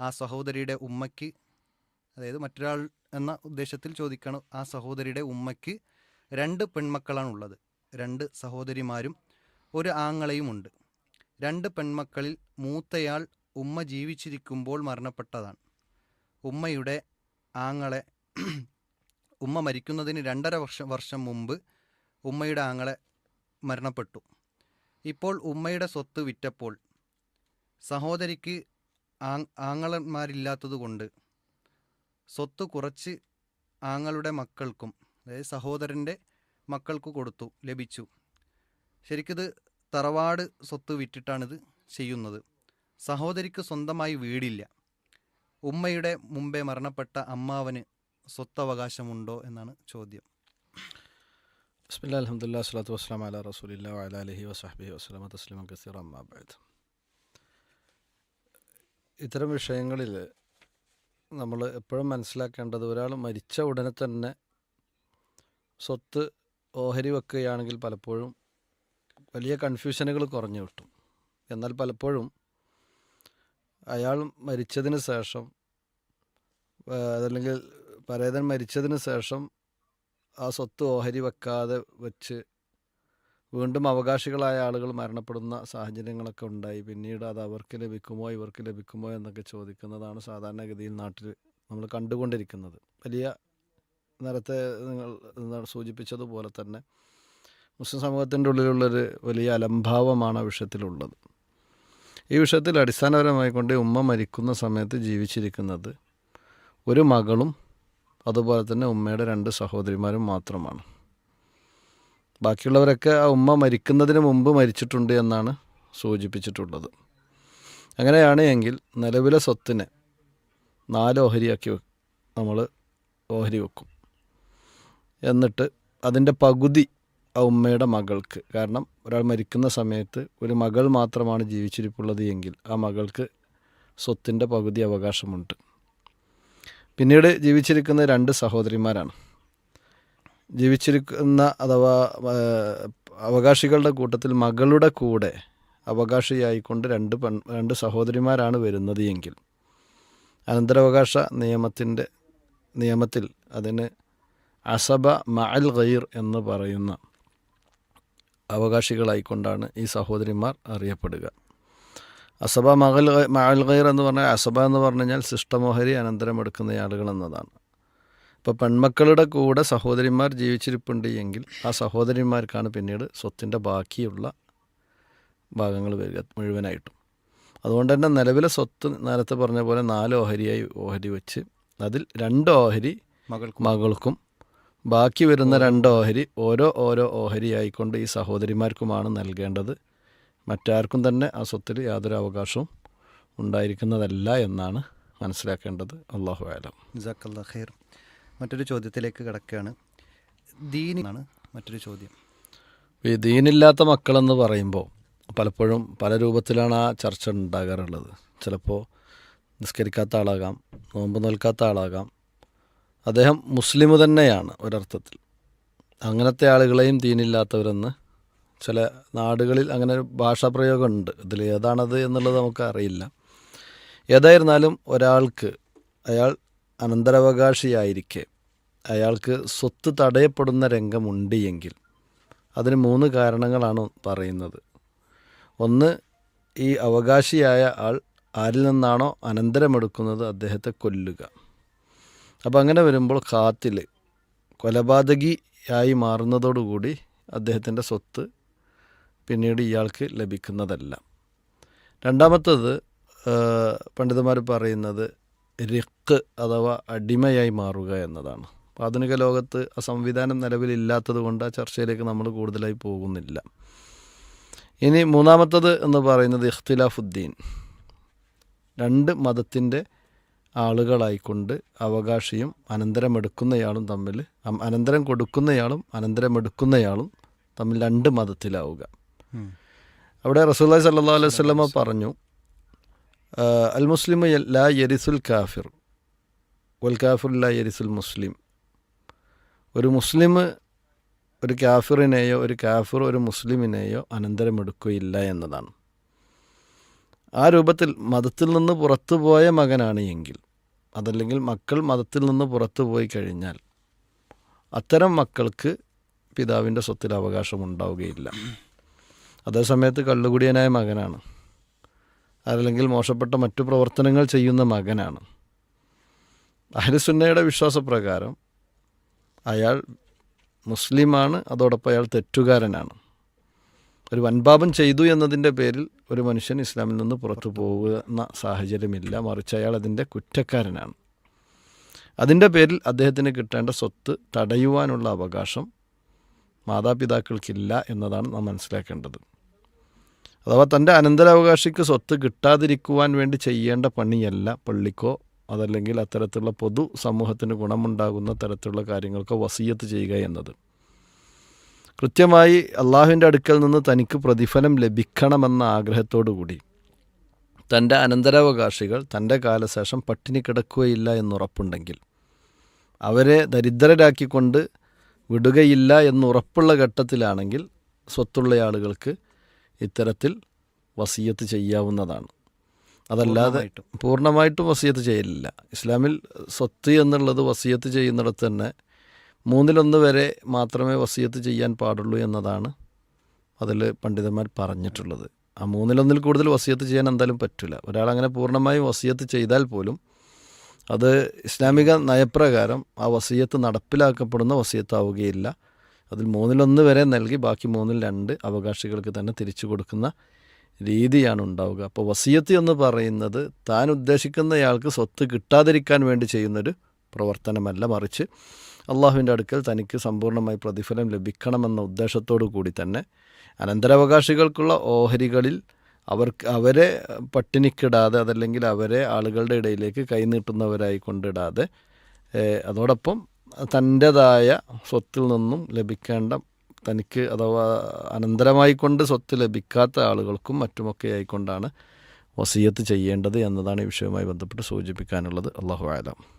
ആ സഹോദരിയുടെ ഉമ്മയ്ക്ക് അതായത് മറ്റൊരാൾ എന്ന ഉദ്ദേശത്തിൽ ചോദിക്കണം ആ സഹോദരിയുടെ ഉമ്മയ്ക്ക് രണ്ട് പെൺമക്കളാണുള്ളത്. രണ്ട് സഹോദരിമാരും ഒരു ആങ്ങളയുമുണ്ട്. രണ്ട് പെൺമക്കളിൽ മൂത്തയാൾ ഉമ്മ ജീവിച്ചിരിക്കുമ്പോൾ മരണപ്പെട്ടതാണ്. ഉമ്മയുടെ ആങ്ങളെ ഉമ്മ മരിക്കുന്നതിന് രണ്ടര വർഷം വർഷം മുമ്പ് ഉമ്മയുടെ ആങ്ങളെ മരണപ്പെട്ടു. ഇപ്പോൾ ഉമ്മയുടെ സ്വത്ത് വിറ്റപ്പോൾ സഹോദരിക്ക് ആങ്ങളന്മാരില്ലാത്തതുകൊണ്ട് സ്വത്ത് കുറച്ച് ആങ്ങളുടെ മക്കൾക്കും അതായത് സഹോദരന്റെ മക്കൾക്ക് കൊടുത്തു ലഭിച്ചു. ശരിക്കിത് തറവാട് സ്വത്ത് വിറ്റിട്ടാണിത് ചെയ്യുന്നത്. സഹോദരിക്ക് സ്വന്തമായി വീടില്ല. ഉമ്മയുടെ മുമ്പേ മരണപ്പെട്ട അമ്മാവന് സ്വത്തവകാശമുണ്ടോ എന്നാണ് ചോദ്യം. ബിസ്മില്ലാ അലഹമുല്ലാ സ്വലാത്തു വസ്സലാം അല വഅല അലഹി വസഹബി വസ്ലമ തസ്ലിമ കസീർ അമ്മാബാദ് ഇത്തരം വിഷയങ്ങളിൽ നമ്മൾ എപ്പോഴും മനസ്സിലാക്കേണ്ടത് ഒരാൾ മരിച്ച ഉടനെ തന്നെ സ്വത്ത് ഓഹരി വെക്കുകയാണെങ്കിൽ പലപ്പോഴും വലിയ കൺഫ്യൂഷനുകൾ കുറഞ്ഞു കിട്ടും. എന്നാൽ പലപ്പോഴും അയാൾ മരിച്ചതിന് ശേഷം അതല്ലെങ്കിൽ പരേതൻ മരിച്ചതിന് ശേഷം ആ സ്വത്ത് ഓഹരി വെക്കാതെ വെച്ച് വീണ്ടും അവകാശികളായ ആളുകൾ മരണപ്പെടുന്ന സാഹചര്യങ്ങളൊക്കെ ഉണ്ടായി. പിന്നീട് അത് അവർക്ക് ലഭിക്കുമോ ഇവർക്ക് ലഭിക്കുമോ എന്നൊക്കെ ചോദിക്കുന്നതാണ് സാധാരണഗതിയിൽ നാട്ടിൽ നമ്മൾ കണ്ടുകൊണ്ടിരിക്കുന്നത്. വലിയ നേരത്തെ നിങ്ങൾ സൂചിപ്പിച്ചതുപോലെ തന്നെ മുസ്ലിം സമൂഹത്തിന്റെ ഉള്ളിലുള്ളൊരു വലിയ അലംഭാവമാണ് ആ വിഷയത്തിലുള്ളത്. ഈ വിഷയത്തിൽ അടിസ്ഥാനപരമായി കൊണ്ട് ഉമ്മ മരിക്കുന്ന സമയത്ത് ജീവിച്ചിരിക്കുന്നത് ഒരു മകളും അതുപോലെ തന്നെ ഉമ്മയുടെ രണ്ട് സഹോദരിമാരും മാത്രമാണ്. ബാക്കിയുള്ളവരൊക്കെ ആ ഉമ്മ മരിക്കുന്നതിന് മുമ്പ് മരിച്ചിട്ടുണ്ട് എന്നാണ് സൂചിപ്പിച്ചിട്ടുള്ളത്. അങ്ങനെയാണ് എങ്കിൽ നിലവിലെ സ്വത്തിനെ നാല് ഓഹരിയാക്കി നമ്മൾ ഓഹരി വെക്കും. എന്നിട്ട് അതിന്റെ പകുതി ആ ഉമ്മയുടെ മകൾക്ക്. കാരണം ഒരാൾ മരിക്കുന്ന സമയത്ത് ഒരു മകൾ മാത്രമാണ് ജീവിച്ചിരിപ്പുള്ളത് എങ്കിൽ ആ മകൾക്ക് സ്വത്തിന്റെ പകുതി അവകാശമുണ്ട്. പിന്നീട് ജീവിച്ചിരിക്കുന്ന രണ്ട് സഹോദരിമാരാണ്. ജീവിച്ചിരിക്കുന്ന അഥവാ അവകാശികളുടെ കൂട്ടത്തിൽ മകളുടെ കൂടെ അവകാശിയായിക്കൊണ്ട് രണ്ട് പെൺ രണ്ട് സഹോദരിമാരാണ് വരുന്നത് എങ്കിൽ അനന്തരാവകാശ നിയമത്തിന്റെ നിയമത്തിൽ അതിന് അസബ മഅൽ ഗൈർ എന്ന് പറയുന്ന അവകാശികളായിക്കൊണ്ടാണ് ഈ സഹോദരിമാർ അറിയപ്പെടുക. അസബ മകൽ മഅൽ ഗൈർ എന്ന് പറഞ്ഞാൽ അസബ എന്ന് പറഞ്ഞു കഴിഞ്ഞാൽ സിസ്റ്റമോഹരി അനന്തരം എടുക്കുന്ന ആളുകൾ എന്നതാണ്. ഇപ്പോൾ പെൺമക്കളുടെ കൂടെ സഹോദരിമാർ ജീവിച്ചിരിപ്പുണ്ട് എങ്കിൽ ആ സഹോദരിമാർക്കാണ് പിന്നീട് സ്വത്തിന്റെ ബാക്കിയുള്ള ഭാഗങ്ങൾ വരിക മുഴുവനായിട്ടും. അതുകൊണ്ട് തന്നെ നിലവിലെ സ്വത്ത് നേരത്തെ പറഞ്ഞ പോലെ നാല് ഓഹരിയായി ഓഹരി വെച്ച് അതിൽ രണ്ട് ഓഹരി മകൾക്കും. മകൾക്കും. ബാക്കി വരുന്ന രണ്ട് ഓഹരി ഓരോ ഓരോ ഓഹരി ആയിക്കൊണ്ട് ഈ സഹോദരിമാർക്കുമാണ് നൽകേണ്ടത്. മറ്റാർക്കും തന്നെ ആ സ്വത്തിൽ യാതൊരു അവകാശവും ഉണ്ടായിരിക്കുന്നതല്ല എന്നാണ് മനസ്സിലാക്കേണ്ടത്. അള്ളാഹു ആലം ജസാക്കല്ലാ ഖൈർ മറ്റൊരു ചോദ്യത്തിലേക്ക് കിടക്കുകയാണ്. ദീനാണ് മറ്റൊരു ചോദ്യം. ഈ ദീനില്ലാത്ത മക്കളെന്ന് പറയുമ്പോൾ പലപ്പോഴും പല രൂപത്തിലാണ് ആ ചർച്ച ഉണ്ടാകാറുള്ളത്. ചിലപ്പോൾ നിസ്കരിക്കാത്ത ആളാകാം നോമ്പ് നോൽക്കാത്ത ആളാകാം. അദ്ദേഹം മുസ്ലിം തന്നെയാണ് ഒരർത്ഥത്തിൽ. അങ്ങനത്തെ ആളുകളെയും ദീനില്ലാത്തവരെന്ന് ചില നാടുകളിൽ അങ്ങനെ ഒരു ഭാഷാപ്രയോഗമുണ്ട്. ഇതിൽ ഏതാണത് എന്നുള്ളത് നമുക്ക് അറിയില്ല. ഏതായിരുന്നാലും ഒരാൾക്ക് അയാൾ അനന്തരാവകാശിയായിരിക്കെ. അയാൾക്ക് സ്വത്ത് തടയപ്പെടുന്ന രംഗമുണ്ട് എങ്കിൽ അതിന് മൂന്ന് കാരണങ്ങളാണ് പറയുന്നത്. ഒന്ന് ഈ അവകാശിയായ ആൾ ആരിൽ നിന്നാണോ അനന്തരമെടുക്കുന്നത് അദ്ദേഹത്തെ കൊല്ലുക. അപ്പോൾ അങ്ങനെ വരുമ്പോൾ കാത്തിൽ കൊലപാതകിയായി മാറുന്നതോടുകൂടി അദ്ദേഹത്തിന്റെ സ്വത്ത് പിന്നീട് ഇയാൾക്ക് ലഭിക്കുന്നതല്ല. രണ്ടാമത്തത് പണ്ഡിതന്മാർ പറയുന്നത് റിക്ക് അഥവാ അടിമയായി മാറുക എന്നതാണ്. ആധുനിക ലോകത്ത് ആ സംവിധാനം നിലവിലില്ലാത്തത് കൊണ്ട് ആ ചർച്ചയിലേക്ക് നമ്മൾ കൂടുതലായി പോകുന്നില്ല. ഇനി മൂന്നാമത്തത് എന്ന് പറയുന്നത് ഇഖ്തിലാഫുദ്ദീൻ. രണ്ട് മതത്തിന്റെ ആളുകളായിക്കൊണ്ട് അവകാശിയും അനന്തരമെടുക്കുന്നയാളും തമ്മിൽ അനന്തരം കൊടുക്കുന്നയാളും അനന്തരമെടുക്കുന്നയാളും തമ്മിൽ രണ്ട് മതത്തിലാവുക. അവിടെ റസൂല്ലായി സല്ലാ അലൈഹി സ്വലമ പറഞ്ഞു അൽ മുസ്ലിം ലാ യരിസുൽ കാഫിർ വൽ കാഫിർ ലാ യരിസുൽ മുസ്ലിം ഒരു മുസ്ലിം ഒരു കാഫിറിനെയോ ഒരു കാഫിർ ഒരു മുസ്ലിമിനെയോ അനന്തരമെടുക്കുകയില്ല എന്നതാണ്. ആ രൂപത്തിൽ മതത്തിൽ നിന്ന് പുറത്തു പോയ മകനാണ് എങ്കിൽ അതല്ലെങ്കിൽ മക്കൾ മതത്തിൽ നിന്ന് പുറത്തു പോയി കഴിഞ്ഞാൽ അത്തരം മക്കൾക്ക് പിതാവിന്റെ സ്വത്തിൽ അവകാശമുണ്ടാവുകയില്ല അതേസമയത്ത് കള്ളുകുടിയനായ മകനാണ്. അല്ലെങ്കിൽ മോശപ്പെട്ട മറ്റു പ്രവർത്തനങ്ങൾ ചെയ്യുന്ന മകനാണ്. അഹ്ലുസുന്നയുടെ വിശ്വാസപ്രകാരം അയാൾ മുസ്ലിമാണ് അതോടൊപ്പം അയാൾ തെറ്റുകാരനാണ്. ഒരു വൻപാപം ചെയ്തു എന്നതിന്റെ പേരിൽ ഒരു മനുഷ്യൻ ഇസ്ലാമിൽ നിന്ന് പുറത്തു പോകുന്ന സാഹചര്യമില്ല മറിച്ച് അയാൾ അതിന്റെ കുറ്റക്കാരനാണ്. അതിന്റെ പേരിൽ അദ്ദേഹത്തിന് കിട്ടേണ്ട സ്വത്ത് തടയുവാനുള്ള അവകാശം മാതാപിതാക്കൾക്കില്ല എന്നതാണ് നാം മനസ്സിലാക്കേണ്ടത്. അഥവാ തന്റെ അനന്തരാവകാശിക്ക് സ്വത്ത് കിട്ടാതിരിക്കുവാൻ വേണ്ടി ചെയ്യേണ്ട പണിയല്ല പള്ളിക്കോ അതല്ലെങ്കിൽ അത്തരത്തിലുള്ള പൊതു സമൂഹത്തിന് ഗുണമുണ്ടാകുന്ന തരത്തിലുള്ള കാര്യങ്ങൾക്കോ വസീയത്ത് ചെയ്യുക എന്നത്. കൃത്യമായി അള്ളാഹുവിന്റെ അടുക്കൽ നിന്ന് തനിക്ക് പ്രതിഫലം ലഭിക്കണമെന്ന ആഗ്രഹത്തോടു കൂടി. തന്റെ അനന്തരാവകാശികൾ തന്റെ കാലശേഷം പട്ടിണി കിടക്കുകയില്ല എന്നുറപ്പുണ്ടെങ്കിൽ അവരെ ദരിദ്രരാക്കിക്കൊണ്ട് വിടുകയില്ല എന്നുറപ്പുള്ള ഘട്ടത്തിലാണെങ്കിൽ സ്വത്തുള്ള ആളുകൾക്ക് ഇത്തരത്തിൽ വസീയത്ത് ചെയ്യാവുന്നതാണ്. അതല്ലാതെ പൂർണമായിട്ടും. വസീയത്ത് ചെയ്യലില്ല. ഇസ്ലാമിൽ സ്വത്ത് എന്നുള്ളത് വസീയത്ത് ചെയ്യുന്നിടത്ത് തന്നെ മൂന്നിലൊന്ന് വരെ മാത്രമേ വസീയത്ത് ചെയ്യാൻ പാടുള്ളൂ എന്നതാണ് അതിൽ പണ്ഡിതന്മാർ പറഞ്ഞിട്ടുള്ളത്. ആ മൂന്നിലൊന്നിൽ കൂടുതൽ വസീയത്ത് ചെയ്യാൻ എന്തായാലും പറ്റില്ല. ഒരാളങ്ങനെ പൂർണമായും വസീയത്ത് ചെയ്താൽ പോലും അത് ഇസ്ലാമിക നയപ്രകാരം ആ വസീയത്ത് നടപ്പിലാക്കപ്പെടുന്ന വസീയത്താവുകയില്ല. അതിൽ മൂന്നിലൊന്ന് വരെ നൽകി ബാക്കി മൂന്നിൽ രണ്ട് അവകാശികൾക്ക് തന്നെ തിരിച്ചു കൊടുക്കുന്ന രീതിയാണ് ഉണ്ടാവുക. അപ്പോൾ വസീയത്ത് എന്ന് പറയുന്നത് താൻ ഉദ്ദേശിക്കുന്നയാൾക്ക് സ്വത്ത് കിട്ടാതിരിക്കാൻ വേണ്ടി ചെയ്യുന്നൊരു പ്രവർത്തനമല്ല. മറിച്ച് അള്ളാഹുവിന്റെ അടുക്കൽ തനിക്ക് സമ്പൂർണമായി പ്രതിഫലം ലഭിക്കണമെന്ന ഉദ്ദേശത്തോടു കൂടി തന്നെ അനന്തരാവകാശികൾക്കുള്ള ഓഹരികളിൽ അവർക്ക് അവരെ പട്ടിണിക്കിടാതെ അതല്ലെങ്കിൽ അവരെ ആളുകളുടെ ഇടയിലേക്ക് കൈനീട്ടുന്നവരായി കൊണ്ടിടാതെ അതോടൊപ്പം തന്റെതായ സ്വത്തിൽ നിന്നും ലഭിക്കേണ്ട തനിക്ക് അഥവാ അനന്തരമായി കൊണ്ട് സ്വത്ത് ലഭിക്കാത്ത ആളുകൾക്കും മറ്റുമൊക്കെ ആയിക്കൊണ്ടാണ് വസീയത്ത് ചെയ്യേണ്ടത് എന്നതാണ് ഈ വിഷയവുമായി ബന്ധപ്പെട്ട് സൂചിപ്പിക്കാനുള്ളത്. അള്ളാഹു ആലം